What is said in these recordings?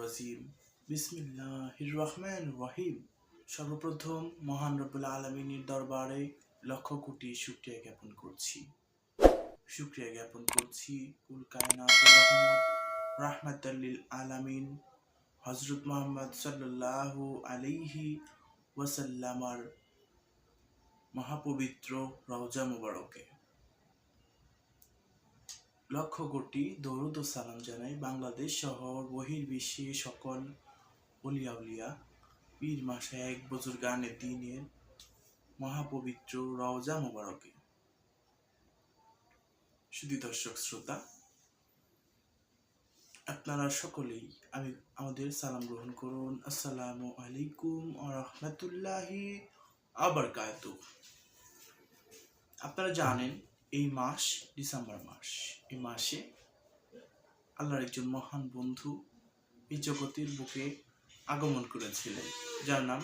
রাজিম বিসমিল্লাহির রহমান রহিম সর্বপ্রথম মহান রব্বুল আলমিনের দরবারে লক্ষ কোটি শুক্রিয়া জ্ঞাপন করছি। শুক্রিয়া জ্ঞাপন করছি কুল কায়নাত রহমত রাহমাতাল্লিল আলামিন হজরত মোহাম্মদ সাল্লাল্লাহু আলাইহি ওয়াসাল্লামার মহাপবিত্র রওজা মুবারকে। লক্ষ কোটি দরুদ ও সালাম জানাই বাংলাদেশ সহ বহির্বিশ্বে সকল উলিয়া উলিয়া। পীর মাসায় এক বছর গানের দিনের মহাপবিত্র রওজা মোবারকে। শুধু দর্শক শ্রোতা, আপনারা সকলেই আমি আমাদের সালাম গ্রহণ করুন। আসসালামু আলাইকুম ও রহমতুল্লাহি আবার আপনারা জানেন এই মাস, ডিসেম্বর মাস, এই মাসে আল্লাহর একজন মহান বন্ধু এই জগতের বুকে আগমন করেছিলেন, যার নাম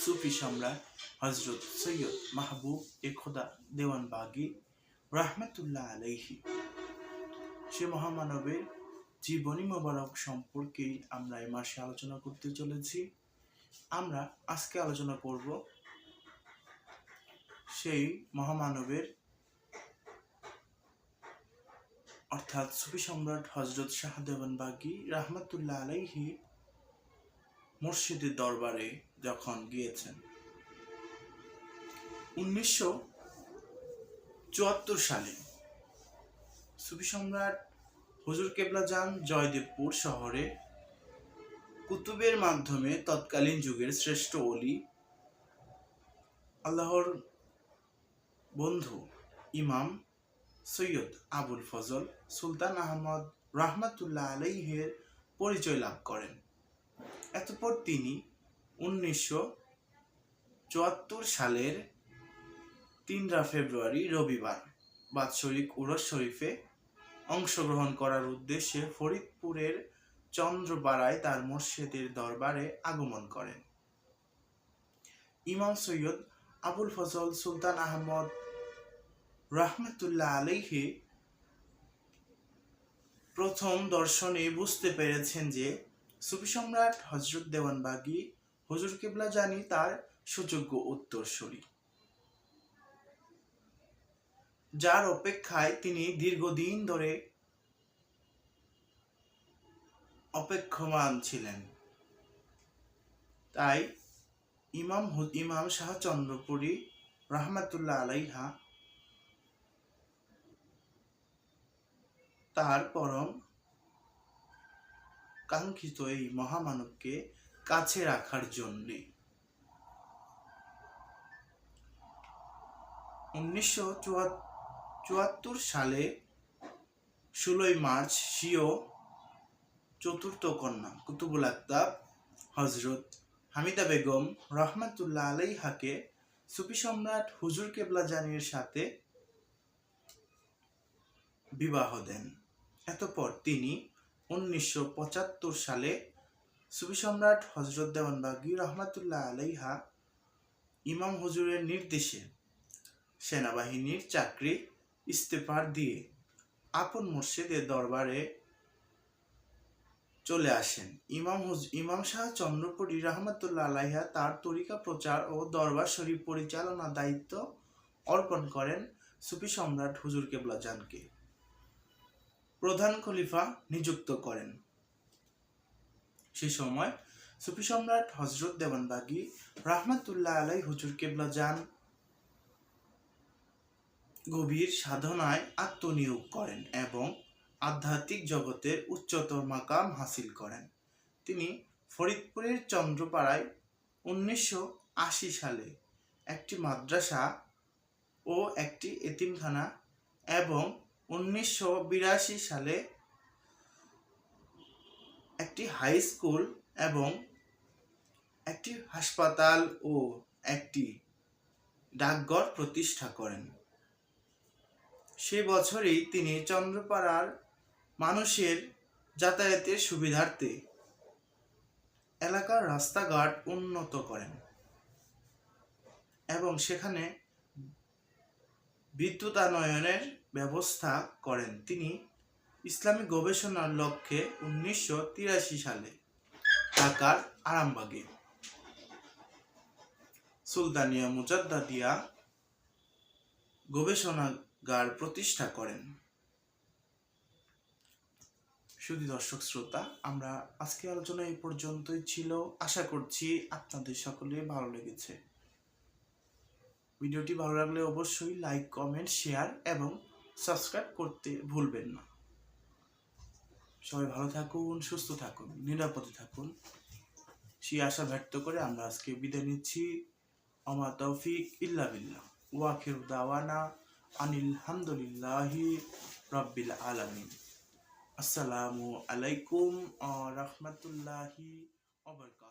সুফি সম্রাট হজরত সৈয়দ মাহবুব এ খোদা দেওয়ান বাগি রাহমাতুল্লাহ আলাইহি। সে মহামানবের জীবনী মোবারক সম্পর্কেই আমরা এই মাসে আলোচনা করতে চলেছি। আমরা আজকে আলোচনা করব সেই মহামানবের অর্থাৎ সুফি সম্রাট হজরত শাহদেওয়ান বাগি রাহমাতুল্লাহ আলাইহি মুর্শিদের দরবারে যখন গিয়েছেন। উনিশশো চুয়াত্তর সালে সুফি সম্রাট হুজুর কেবলা যান জয়দেবপুর শহরে। কুতুবের মাধ্যমে তৎকালীন যুগের শ্রেষ্ঠ অলি আল্লাহর বন্ধু, ইমাম সৈয়দ আবুল ফজল সুলতান আহমদ রাহমাতুল্লাহ আলাইহের পরিচয় লাভ করেন। এতপর তিনি উনিশশো চুয়াত্তর সালের তিনরা ফেব্রুয়ারি রবিবার বাৎসরিক উরস শরীফে অংশগ্রহণ করার উদ্দেশ্যে ফরিদপুরের চন্দ্রপাড়ায় তার মসজিদের দরবারে আগমন করেন। ইমাম সৈয়দ আবুল ফজল সুলতান আহমদ রাহমাতুল্লাহ আলাইহি প্রথম দর্শনে বুঝতে পেরেছেন যে সুফি সম্রাট হজরত দেওয়ানবাগি হুজুর কেবলা জানি তার সুযোগ্য উত্তরসূরি। যার অপেক্ষায় তিনি দীর্ঘদিন ধরে অপেক্ষমান ছিলেন। তাই ইমাম ইমাম শাহ চন্দ্রপুরী রহমাতুল্লাহ আলাইহা তার পরম কাঙ্ক্ষিত এই মহামানবকে কাছে রাখার জন্যে। উনিশশো চুয়াত্তর সালে ষোলোই মার্চ সিও চতুর্থ কন্যা কুতুবুল আক্তাব হজরত হামিদা বেগম রহমাতুল্লাহ আলাইহাকে সুফি সম্রাট হুজুর কেবলা জানির সাথে বিবাহ দেন। এতপর তিনি উনিশশো পঁচাত্তর সালে সুফি সম্রাট হজরত দেওয়ানবাগি রহমাতুল্লাহ আলাইহা ইমাম হুজুরের নির্দেশে সেনাবাহিনীর চাকরি ইস্তেফার দিয়ে আপন মুর্শিদের দরবারে চলে আসেন। ইমাম হুজ, ইমাম শাহ চন্দ্রপুরী রহমতুল্লাহ আলাইহা তার তরিকা প্রচার ও দরবার শরীফ পরিচালনা দায়িত্ব অর্পণ করেন সুফি সম্রাট হুজুর কেবলা জানকে। প্রধান খলিফা নিযুক্ত করেন। সে সময় সুফি সম্রাট হজরত দেওয়ানবাগি রাহমাতুল্লাহ আলাই হুজুর কেবলা যান। গভীর সাধনায় আত্মনিয়োগ করেন এবং আধ্যাত্মিক জগতের উচ্চতর মাকাম হাসিল করেন। তিনি ফরিদপুরের চন্দ্রপাড়ায় উনিশশো আশি সালে একটি মাদ্রাসা ও একটি এতিমখানা এবং উনিশশো বিরাশি সালে একটি হাই স্কুল এবং একটি হাসপাতাল ও একটি ডাকঘর প্রতিষ্ঠা করেন। সে বছরেই তিনি চন্দ্রপাড়ার মানুষের যাতায়াতের সুবিধার্থে এলাকার রাস্তাঘাট উন্নত করেন এবং সেখানে বিদ্যুতায়নের ব্যবস্থা করেন তিনি ইসলামী গবেষণার লক্ষ্যে উনিশশো তিরাশি সালে ঢাকার আরামবাগে। সুলতানিয়া মুজাদ্দাদিয়া গবেষণাগার প্রতিষ্ঠা করেন। শুধু দর্শক শ্রোতা, আমরা আজকে আলোচনা এই পর্যন্তই ছিল। আশা করছি আপনাদের সকলে ভালো লেগেছে। ভিডিওটি ভালো লাগলে অবশ্যই লাইক, কমেন্ট, শেয়ার এবং সাবস্ক্রাইব করতে ভুলবেন না। সবাই ভালো থাকুন, সুস্থ থাকুন, নিরাপদে থাকুন। সেই আশা ব্যক্ত করে আমরা আজকে বিদায় নিচ্ছি। আমা তৌফিক ইল্লা বিল্লাহ। ওয়াখির দাওয়ানা আনিল হামদুলিল্লাহি রাব্বিল আলামিন। আসসালামু আলাইকুম রহমতুল্লাহি ওয়া বারাকাতুহু।